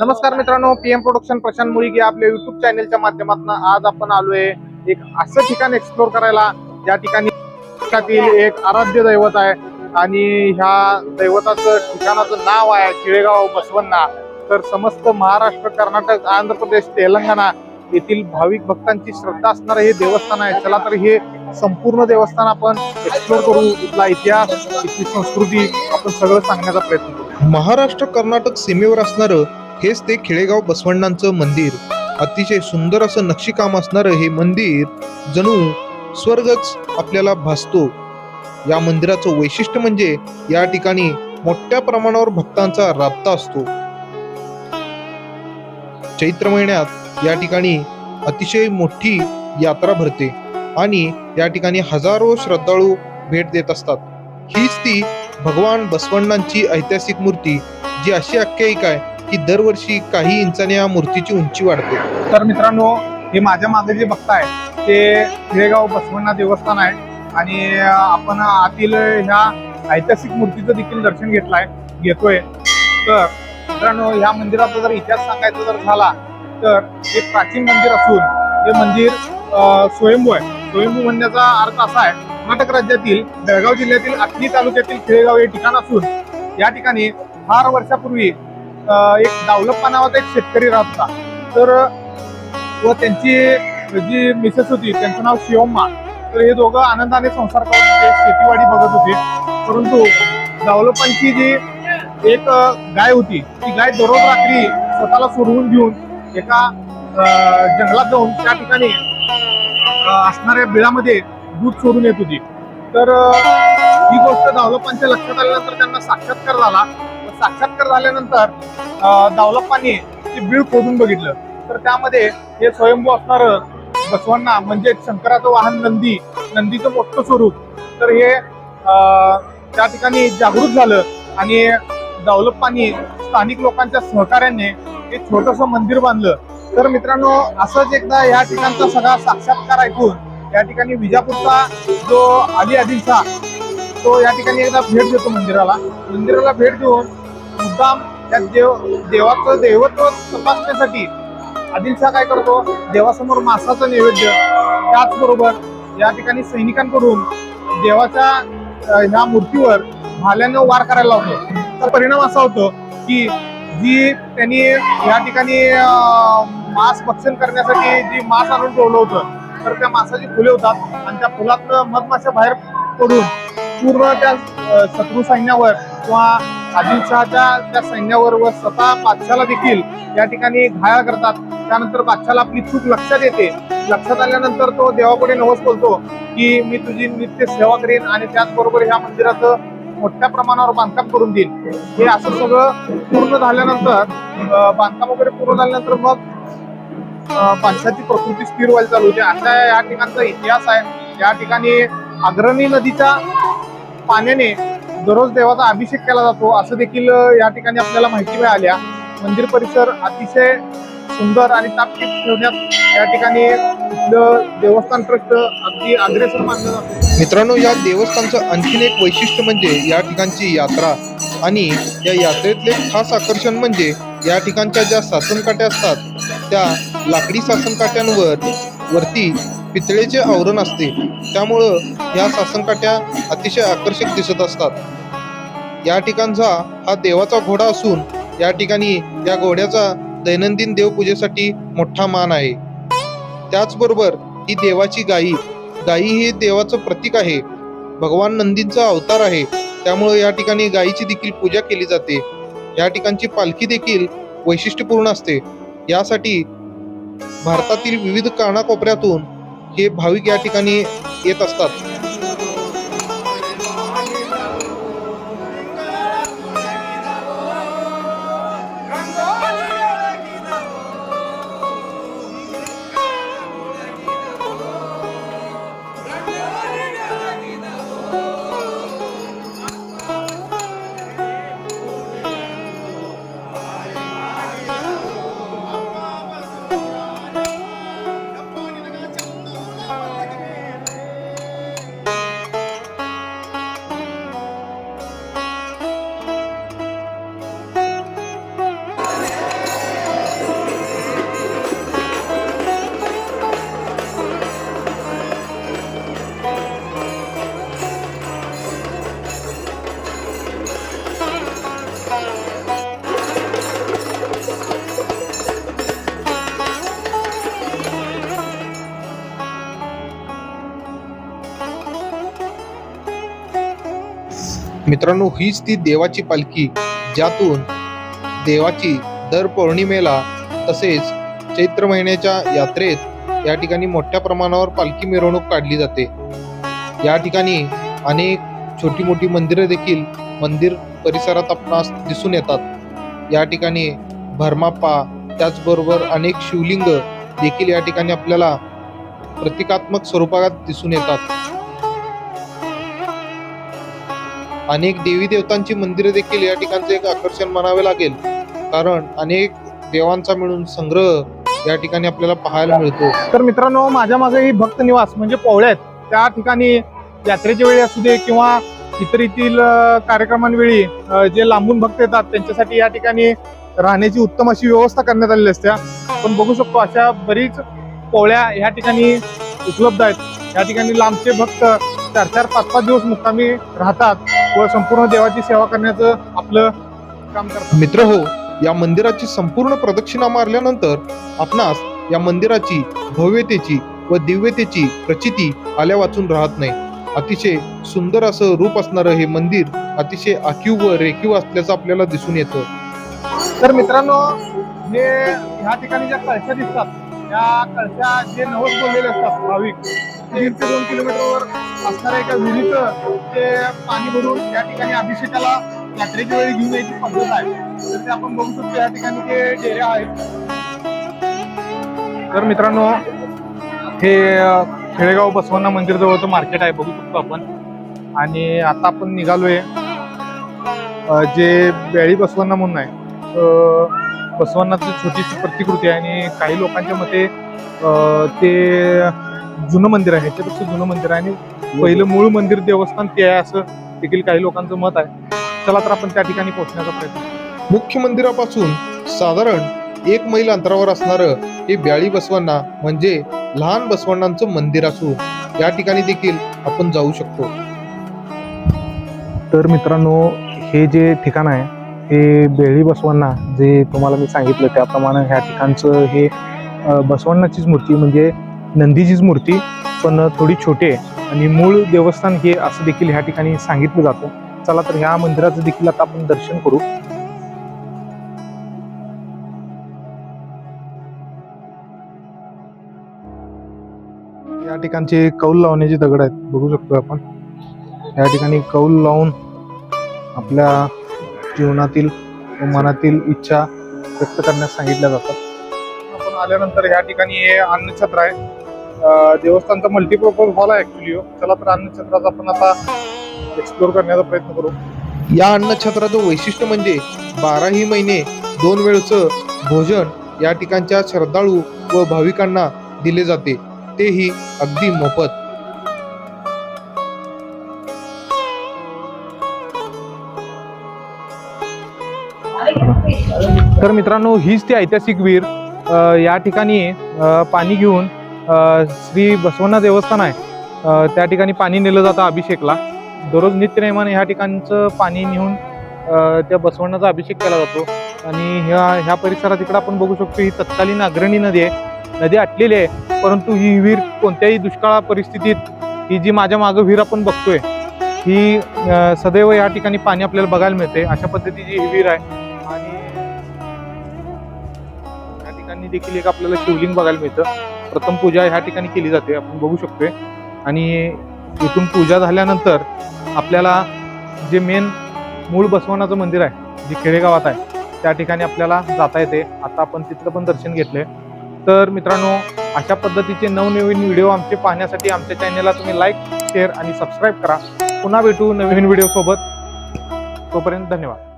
नमस्कार मित्रांनो PM production Prashant मुळी आपल्या युट्यूब चॅनेलच्या माध्यमातून आज आपण आलोय एक असं ठिकाण एक्सप्लोर करायला ज्या ठिकाणी एक आराध्य दैवत आहे आणि ह्या दैवताचं ठिकाणाचं नाव आहे खिळेगाव बसवन्ना तर समस्त महाराष्ट्र कर्नाटक आंध्र प्रदेश तेलंगणा येथील भाविक भक्तांची श्रद्धा असणारं हे देवस्थान आहे. चला तर हे संपूर्ण देवस्थान आपण एक्सप्लोर करू. इथला इतिहास इथली संस्कृती आपण सगळं सांगण्याचा प्रयत्न करू. महाराष्ट्र कर्नाटक सीमेवर असणारं हेच ते खेळेगाव बसवण्णांचं मंदिर. अतिशय सुंदर असं नक्षीकाम असणारं हे मंदिर जणू स्वर्गच आपल्याला भासतो. या मंदिराचं वैशिष्ट्य म्हणजे या ठिकाणी मोठ्या प्रमाणावर भक्तांचा राबता असतो. चैत्र महिन्यात या ठिकाणी अतिशय मोठी यात्रा भरते आणि या ठिकाणी हजारो श्रद्धाळू भेट देत असतात. हीच ती भगवान बसवण्णांची ऐतिहासिक मूर्ती जी अशी आख्यायिका आहे की दरवर्षी काही इंचाने या मूर्तीची उंची वाढते. तर मित्रांनो हे माझ्या मागे जे बघताय ते खिळेगाव बसवण्णा देवस्थान आहे. आणि आपण आतील ह्या ऐतिहासिक मूर्तीचं देखील दर्शन घेतलाय घेतोय. तर मित्रांनो ह्या मंदिराचा जर इतिहास सांगायचा जर झाला तर हे प्राचीन मंदिर असून हे मंदिर स्वयंभू आहे. स्वयंभू म्हणण्याचा अर्थ असा आहे कर्नाटक राज्यातील बेळगाव जिल्ह्यातील आखणी तालुक्यातील खेळगाव हे ठिकाण असून या ठिकाणी फार वर्षापूर्वी एक दावलप्पा नावाचा एक शेतकरी राहत होता. तर व त्यांची जी मिसेस होती त्यांचं नाव शिवम्मा. तर हे दोघं आनंदाने संसार करत होते शेतीवाडी बघत होते. परंतु दावलप्पांची जी एक गाय होती ती गाय दररोज रात्री स्वतःला सोडवून घेऊन एका जंगलात जाऊन त्या ठिकाणी असणाऱ्या बिळामध्ये दूध सोडून येत होती. तर ही गोष्ट दावलप्पांच्या लक्षात आल्यानंतर त्यांना साक्षात्कार झाला. साक्षात्कार झाल्यानंतर दावलप्पांनी ते बीळ खोदून बघितलं. तर त्यामध्ये हे स्वयंभू असणार बसवांना म्हणजे शंकराचं वाहन नंदी नंदीचं मोठं स्वरूप. तर हे त्या ठिकाणी जागृत झालं आणि दावलप्पांनी स्थानिक लोकांच्या सहकार्याने एक छोटस मंदिर बांधलं. तर मित्रांनो असंच एकदा या ठिकाणचा सगळा साक्षात्कार ऐकून या ठिकाणी विजापूरचा जो आली आदिलशा तो या ठिकाणी एकदा भेट देतो मंदिराला. मंदिराला भेट देऊन मुद्दाम त्या देव देवाचं देवत्व तपासण्यासाठी आदिलशाह काय करतो? देवासमोर मासाचं नैवेद्य. त्याचबरोबर या ठिकाणी सैनिकांकडून देवाच्या ह्या मूर्तीवर भाल्यानं वार करायला लावतो. तर परिणाम असा होतो की जी त्यांनी या ठिकाणी मांस भक्षण करण्यासाठी जी मांस आणून ठेवलं होतं तर त्या मासाची फुले होतात आणि त्या फुलात मधमाशा बाहेर पडून पूर्ण त्या शत्रू सैन्यावर किंवा आदिलशहाच्या त्या सैन्यावर व स्वतः बादशाला देखील या ठिकाणी घायाळ करतात त्यानंतर बादशाला आपली चूक लक्षात येते. लक्षात आल्यानंतर तो देवापुढे नवस बोलतो की मी तुझी नित्य सेवा करेन आणि त्याचबरोबर ह्या मंदिराचं मोठ्या प्रमाणावर बांधकाम करून देईन. हे असं सगळं पूर्ण झाल्यानंतर बांधकाम वगैरे पूर्ण झाल्यानंतर मग पाशाची प्रकृती स्थिर व्हायला चालू होते. अशा या ठिकाणचा इतिहास आहे. या ठिकाणी अग्रणी नदीच्या पाण्याने दररोज देवाचा अभिषेक केला जातो. असं देखील या ठिकाणी आपल्याला माहिती मिळाल्या. मंदिर परिसर अतिशय सुंदर आणि तापकीत ठेवण्यात या ठिकाणी देवस्थान ट्रस्ट अगदी अग्रेसर मानलं जातो. मित्रांनो या देवस्थानचं आणखीन एक वैशिष्ट्य म्हणजे या ठिकाणची यात्रा. आणि या यात्रेतले खास आकर्षण म्हणजे या ठिकाणच्या ज्या सासनकाट्या असतात त्या लाकडी सासनकाट्यांवर वरती पितळेचे आवरण असते. त्यामुळं या सासनकाठ्या अतिशय आकर्षक दिसत असतात. या ठिकाणचा हा देवाचा घोडा असून या ठिकाणी या घोड्याचा दैनंदिन देवपूजेसाठी मोठा मान आहे. त्याचबरोबर ही देवाची गायी. गायी हे देवाचं प्रतीक आहे. भगवान नंदींचा अवतार आहे. त्यामुळे या ठिकाणी गायीची देखील पूजा केली जाते. या ठिकाणची पालखी देखील वैशिष्ट्यपूर्ण असते. यासाठी भारतातील विविध कानाकोपऱ्यातून हे भाविक या ठिकाणी येत असतात. मित्रांनो हीच ती देवाची पालखी ज्यातून देवाची दर पौर्णिमेला तसेच चैत्र महिन्याच्या यात्रेत या ठिकाणी मोठ्या प्रमाणावर पालखी मिरवणूक काढली जाते. या ठिकाणी अनेक छोटी मोठी मंदिरं देखील मंदिर परिसरात आपणास दिसून येतात. या ठिकाणी भरमाप्पा त्याचबरोबर अनेक शिवलिंग देखील या ठिकाणी आपल्याला प्रतिकात्मक स्वरूपात दिसून येतात. अनेक देवी देवतांची मंदिरे देखील या ठिकाणचं एक आकर्षण म्हणावे लागेल. कारण अनेक देवांचा मिळून संग्रह या ठिकाणी आपल्याला पाहायला मिळतो. तर मित्रांनो माझ्या मागे ही भक्त निवास म्हणजे पोवळे आहेत. त्या ठिकाणी यात्रेच्या वेळी असू दे किंवा इतर येथील कार्यक्रमांवेळी जे लांबून भक्त येतात त्यांच्यासाठी या ठिकाणी राहण्याची उत्तम अशी व्यवस्था करण्यात आलेली असते. आपण बघू शकतो अशा बरीच पोळ्या ह्या ठिकाणी उपलब्ध आहेत. या ठिकाणी लांबचे भक्त चार चार पाच पाच दिवस मुक्कामी राहतात. व संपूर्ण देवाची सेवा करण्याचं आपलं काम करतात. मित्र हो या मंदिराची संपूर्ण प्रदक्षिणा मारल्यानंतर आपणास या मंदिराची भव्यतेची व दिव्यतेची प्रचिती आल्या वाचून राहत नाही. अतिशय सुंदर असं रूप असणारं हे मंदिर अतिशय आखीव व रेखीव असल्याचं आपल्याला दिसून येतं. तर मित्रांनो हे ह्या ठिकाणी ज्या कळशा दिसतात त्या कळशा जे नवस बोललेले असतात भाविक दीड ते दोन किलोमीटरवर असणाऱ्या एका विहिरीचं ते पाणी भरून या ठिकाणी अभिषेकाला यात्रेच्या वेळी घेऊन यायची पद्धत आहे. तर ते आपण बघू शकतो या ठिकाणी ते डेऱ्या आहेत. तर मित्रांनो हे खेळेगाव खेडेगाव बसवण्णा मंदिर जवळचं मार्केट आहे बघू शकतो आपण. आणि आता आपण निघालोय जे बेळी बसवण्णा म्हणून आहे बसवन्नाची बसवण्णाची छोटीशी प्रतिकृती आहे आणि काही लोकांच्या मते ते जुनं मंदिर आहे ह्याच्यापेक्षा जुनं मंदिर आहे आणि पहिलं मूळ मंदिर देवस्थान ते आहे असं देखील काही लोकांचं मत आहे. चला तर आपण त्या ठिकाणी पोहोचण्याचा प्रयत्न करू. मुख्य मंदिरापासून साधारण एक मैल अंतरावर असणारं हे ब्याळी बसवांना म्हणजे लहान बसवण्णांचं मंदिर असून या ठिकाणी देखील आपण जाऊ शकतो. तर मित्रांनो हे जे ठिकाण आहे हे बेळी बसवांना जे तुम्हाला मी सांगितलं त्याप्रमाणे ह्या ठिकाणचं हे बसवण्णाचीच मूर्ती म्हणजे नंदीचीच मूर्ती पण थोडी छोटी आहे. आणि मूळ देवस्थान हे असं देखील ह्या ठिकाणी सांगितलं जातं. चला तर ह्या मंदिराचं देखील आता आपण दर्शन करू. या ठिकाणचे कौल लावण्याचे दगड आहेत. बघू शकतो आपण. या ठिकाणी कौल लावून आपल्या जीवनातील मनातील इच्छा व्यक्त करण्यास सांगितल्या जातात. आपण आल्यानंतर या ठिकाणी हे अन्नछत्र आहे. देवस्थानचा मल्टीपर्पज हॉल आहे ऍक्च्युली चला तर अन्नछत्राचा आपण आता एक्सप्लोर करण्याचा प्रयत्न करू. या अन्नछत्राचं वैशिष्ट्य म्हणजे बाराही महिने दोन वेळचं भोजन या ठिकाणच्या श्रद्धाळू व भाविकांना दिले जाते. तेही अगदी मोफत. तर मित्रांनो हीच ती ऐतिहासिक विहीर अ, या ठिकाणी पाणी घेऊन श्री बसवण्णा देवस्थान आहे. त्या ठिकाणी पाणी नेलं जातं अभिषेकला. दररोज नित्यनेमाने ह्या ठिकाणचं पाणी नेऊन त्या बसवण्याचा अभिषेक केला जातो. आणि ह्या ह्या परिसरात इकडं आपण बघू शकतो ही तत्कालीन अग्रणी नदी आहे. नदी आटलेली आहे परंतु ही विहीर कोणत्याही दुष्काळा परिस्थितीत ही जी माझ्या मागं विहीर आपण बघतोय ही सदैव या ठिकाणी पाणी आपल्याला बघायला मिळते. अशा पद्धतीची ही विहीर आहे. आणि या ठिकाणी देखील एक आपल्याला शिवलिंग बघायला मिळतं. प्रथम पूजा ह्या ठिकाणी केली जाते आपण बघू शकतोय. आणि इथून पूजा झाल्यानंतर आपल्याला जे मेन मूळ बसवनाचं मंदिर आहे जे खेडेगावात आहे त्या ठिकाणी आपल्याला जाता येते. आता आपण तिथलं पण दर्शन घेतलंय. तर मित्रांनो अशा पद्धतीचे नवनवीन व्हिडिओ आमचे पाहण्यासाठी आमच्या चॅनेलला तुम्ही लाईक शेअर आणि सबस्क्राईब करा. पुन्हा भेटू नवीन व्हिडिओ सोबत. तोपर्यंत धन्यवाद.